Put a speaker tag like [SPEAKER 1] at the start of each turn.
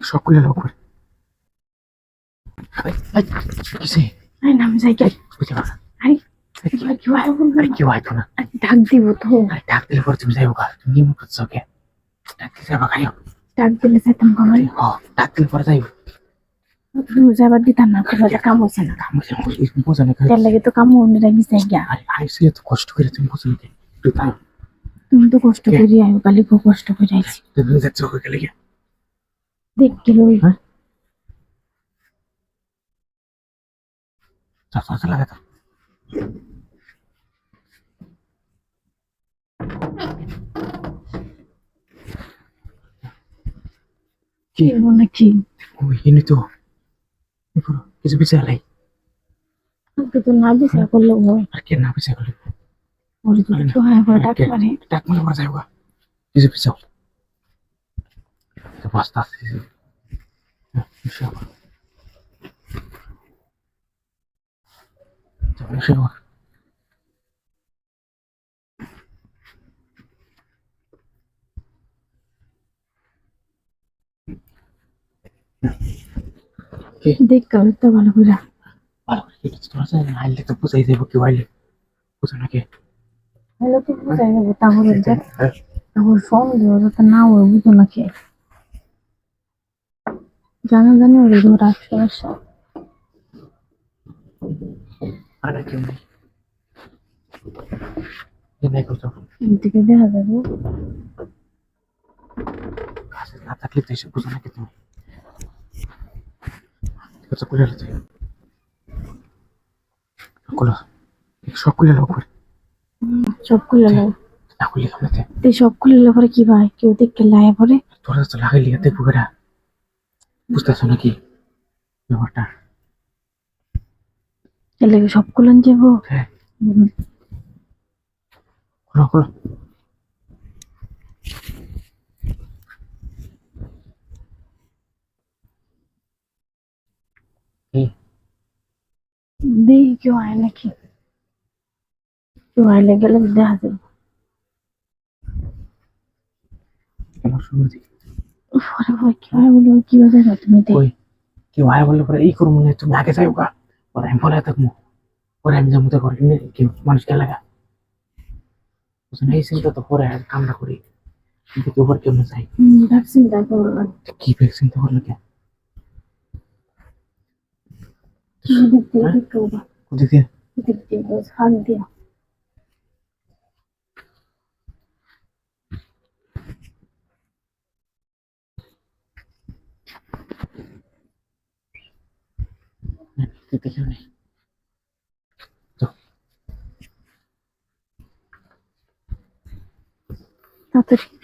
[SPEAKER 1] সব খুলে লোক করে
[SPEAKER 2] ডাক দিব তো।
[SPEAKER 1] ডাক দিলে পরে তুমি যাইবো তুমি কি করছ কে? ডাক দিলে যাবা খাইও।
[SPEAKER 2] ডাক দিলে যাইতাম কমাই
[SPEAKER 1] হ ডাক দিলে পরে যাইবো
[SPEAKER 2] তুমি যাবার দিতাম না কোনো কাম হয়েছে না।
[SPEAKER 1] কাম বোঝো না
[SPEAKER 2] তার লাগে তো কাম অন্য রাখি যাই গিয়া।
[SPEAKER 1] আরে আইসি এত কষ্ট করে তুমি বোঝো না
[SPEAKER 2] তুমি তো কষ্ট করি আই কালি কষ্ট করে আইছি।
[SPEAKER 1] তুমি যাচ্ছ গিয়ে?
[SPEAKER 2] দেখ গেল
[SPEAKER 1] হ্যাঁ? তো কি?
[SPEAKER 2] কি নাকি?
[SPEAKER 1] ওই ইনি তো। কিছু পিছিয়ে আলাই।
[SPEAKER 2] আমাকে তো না বিচার করলে হয়।
[SPEAKER 1] আর কে না। পিছিয়ে গেলে
[SPEAKER 2] ওরে কেউ হয় ডাক পারে।
[SPEAKER 1] ডাক মানে মারা যাইবা কিছু পিছাও তো বস্তা আছে
[SPEAKER 2] দেখ তো ভালো করে।
[SPEAKER 1] ভালো করে কেটে তোরা যায়? না আইলে তো বুঝাই দেবো কেউ আইলে বুঝো নাকি?
[SPEAKER 2] হ্যালো তো বুঝাই যাব তাহলে দেখ।
[SPEAKER 1] হ্যাঁ।
[SPEAKER 2] তারপর সন্দেহ যাতে না হয় বুঝো নাকি? জানা জানি ওরে ধরা সমস্যা
[SPEAKER 1] আর কেউ নেই। এই নাই করতো
[SPEAKER 2] এদিকে দেখা যাবে।
[SPEAKER 1] কাছে না থাকলে তো এসে বুঝো নাকি তুমি ঠিক আছে খুলে আলো খুলো। সব খুলে আলো করে।
[SPEAKER 2] সব খুলে লো
[SPEAKER 1] না খুলে খামলাতে
[SPEAKER 2] তুই সব খুলে লো কি ভাই? কেউ দেখতে লায়ে পরে
[SPEAKER 1] তোরা তো লাগাই লিয়ে দেখব বুঝতেছো নাকি ব্যাপারটা?
[SPEAKER 2] এর লাগে সব খুলেন যাব।
[SPEAKER 1] হ্যাঁ।
[SPEAKER 2] হুম।
[SPEAKER 1] খোলো খোলো।
[SPEAKER 2] দেখি কেউ আয় নাকি? কেউ আইলে গেলে দেখা যাবে।
[SPEAKER 1] শুরু
[SPEAKER 2] পরে ভাই কি হয় বলো কি বাজার তুমি
[SPEAKER 1] কই? কেউ আয় বললে পরে এই করব না তুমি আগে যাও গা পরে আমি বলে থাকব পরে আমি যাব তো করে কি মানুষকে লাগা? এই চিন্তা তো পরে আর কামড়া করি। কিন্তু কেউ পরে কেমন যাই?
[SPEAKER 2] ভ্যাকসিন
[SPEAKER 1] কি ভ্যাকসিন তো করল কে
[SPEAKER 2] দিক দিয়ে? দেখো
[SPEAKER 1] কোথায় দিয়ে।
[SPEAKER 2] দিয়ে
[SPEAKER 1] দেখে নেই
[SPEAKER 2] তাড়াতাড়ি